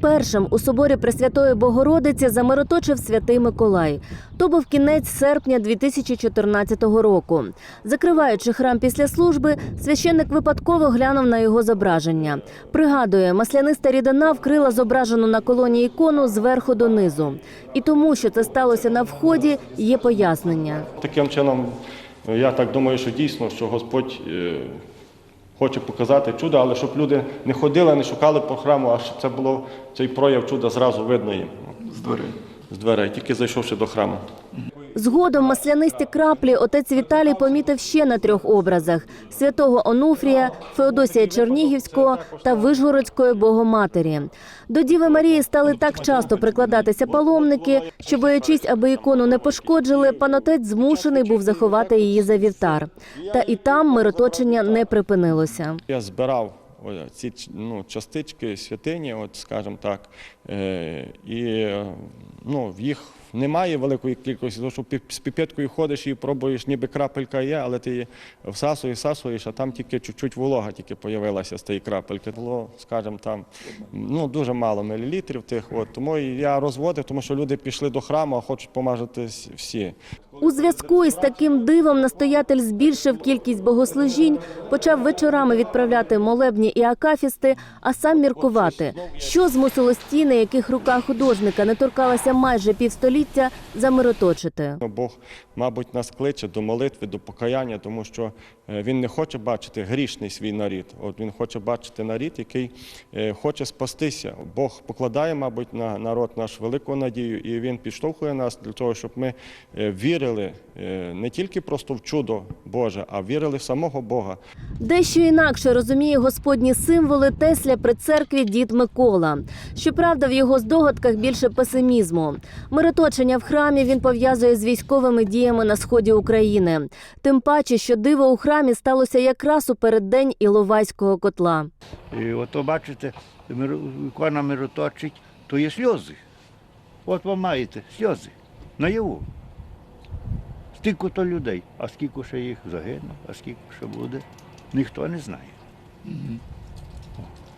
Першим у соборі Пресвятої Богородиці замироточив святий Миколай. То був кінець серпня 2014 року. Закриваючи храм після служби, священник випадково глянув на його зображення. Пригадує, масляниста рідина вкрила зображену на колоні ікону зверху донизу. І тому, що це сталося на вході, є пояснення. Таким чином, е, я так думаю, що дійсно, що Господь хоче показати чудо, але щоб люди не ходили, не шукали по храму, а щоб це було цей прояв чуда зразу видно їм з дверей. з дверей, тільки зайшовши до храму. Згодом маслянисті краплі отець Віталій помітив ще на трьох образах: святого Онуфрія, Феодосія Чернігівського та Вишгородської Богоматері. До Діви Марії стали так часто прикладатися паломники, що, боячись, аби ікону не пошкоджили, пан отець змушений був заховати її за вівтар. Та і там мироточення не припинилося. Я збирав ці ну, частички святині, от скажімо так, е, і е, ну, в їх немає великої кількості, тому що з піпеткою ходиш і пробуєш, ніби крапелька є, але ти її всасуєш, всасуєш, а там тільки чуть-чуть волога тільки появилася з тієї крапельки. Було, скажімо, там ну, дуже мало мілілітрів тих. От. Тому я розводив, тому що люди пішли до храму, а хочуть помажитись всі. У зв'язку із таким дивом настоятель збільшив кількість богослужінь, почав вечорами відправляти молебні і акафісти, а сам міркувати, що змусило стіни, яких рука художника не торкалася майже півстоліття, замироточити. Ну, Бог, мабуть, нас кличе до молитви, до покаяння, тому що е, Він не хоче бачити грішний свій нарід. От Він хоче бачити нарід, який е, хоче спастися. Бог покладає, мабуть, на народ наш велику надію, і Він підштовхує нас для того, щоб ми е, вірили не тільки просто в чудо Боже, а вірили в самого Бога. Дещо інакше розуміє господні символи Тесля при церкві дід Микола. Щоправда, в його здогадках більше песимізму. Мироточення в храмі він пов'язує з військовими діями на сході України. Тим паче, що диво у храмі сталося якраз у переддень Іловайського котла. І ото бачите, ікона мироточить, то є сльози. От ви маєте сльози наяву. Стільки то людей, а скільки ще їх загине, а скільки ще буде, ніхто не знає.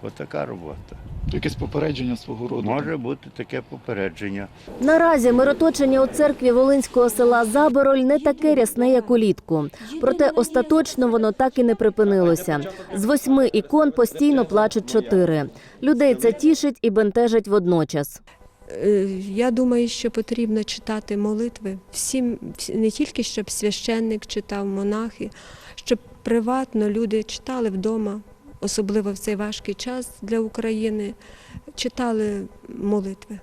От така робота. Якесь попередження свого роду. Може бути таке попередження. Наразі мироточення у церкві Волинського села Забороль не таке рясне, як улітку. Проте остаточно воно так і не припинилося. З восьми ікон постійно плачуть чотири. Людей це тішить і бентежить водночас. Е, Я думаю, що потрібно читати молитви всім, всі- не тільки щоб священник читав, монахи, щоб приватно люди читали вдома, особливо в цей важкий час для України, читали молитви.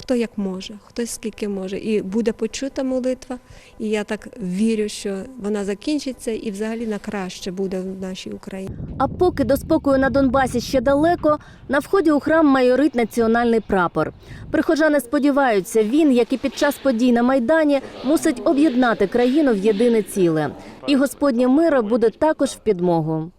Хто як може, хто скільки може. І буде почута молитва, і я так вірю, що вона закінчиться і взагалі на краще буде в нашій Україні. А поки до спокою на Донбасі ще далеко, на вході у храм майорить національний прапор. Прихожани сподіваються, він, як і під час подій на майдані, мусить об'єднати країну в єдине ціле. І Господнє миро буде також в підмогу.